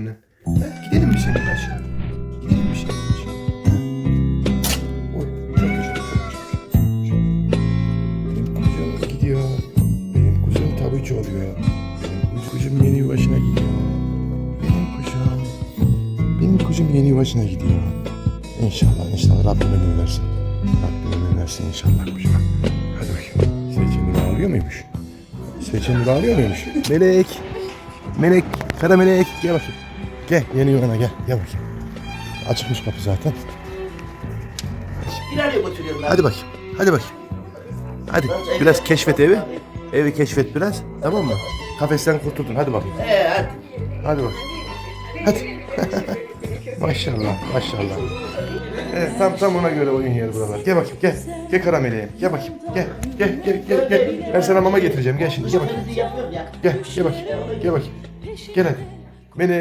Gidelim mi seninle aşağı? Gidelim mi seninle aşağı? Oy, çok güzel, çok güzel. Benim kuzum gidiyor. Benim kuzum tabucu oluyor. Benim kuzum yeni yuvasına gidiyor. Benim kuzum. Benim kuzum yeni yuvasına gidiyor. İnşallah, inşallah Rabbim ömür versin. Rabbim ömür versin inşallah kuzuma. Hadi bakayım. Seçenli bağlıyor muymuş? Seçenli bağlıyor muymuş? Melek. Melek, kara melek. Gel bakayım. Gel, yeni yuvana gel. Gel bakayım. Açıkmış kapı zaten. Götürüyorum ben. Hadi bakayım. Hadi bakayım. Hadi biraz keşfet evi. Evi keşfet biraz. Tamam mı? Kafesten kurtuldun. Hadi bakayım. Ee, hadi. Hadi bakayım. Hadi. maşallah, maşallah. Evet, tam tam ona göre oyun yeri buralar. Gel bakayım, gel. Gel kara meleğim. Gel bakayım. Gel. Gel, gel, gel, gel. Ben sana mama getireceğim. Gel şimdi. Gel bakayım. Gel, gel bakayım. Gel bakayım. Gel hadi. Meleğim.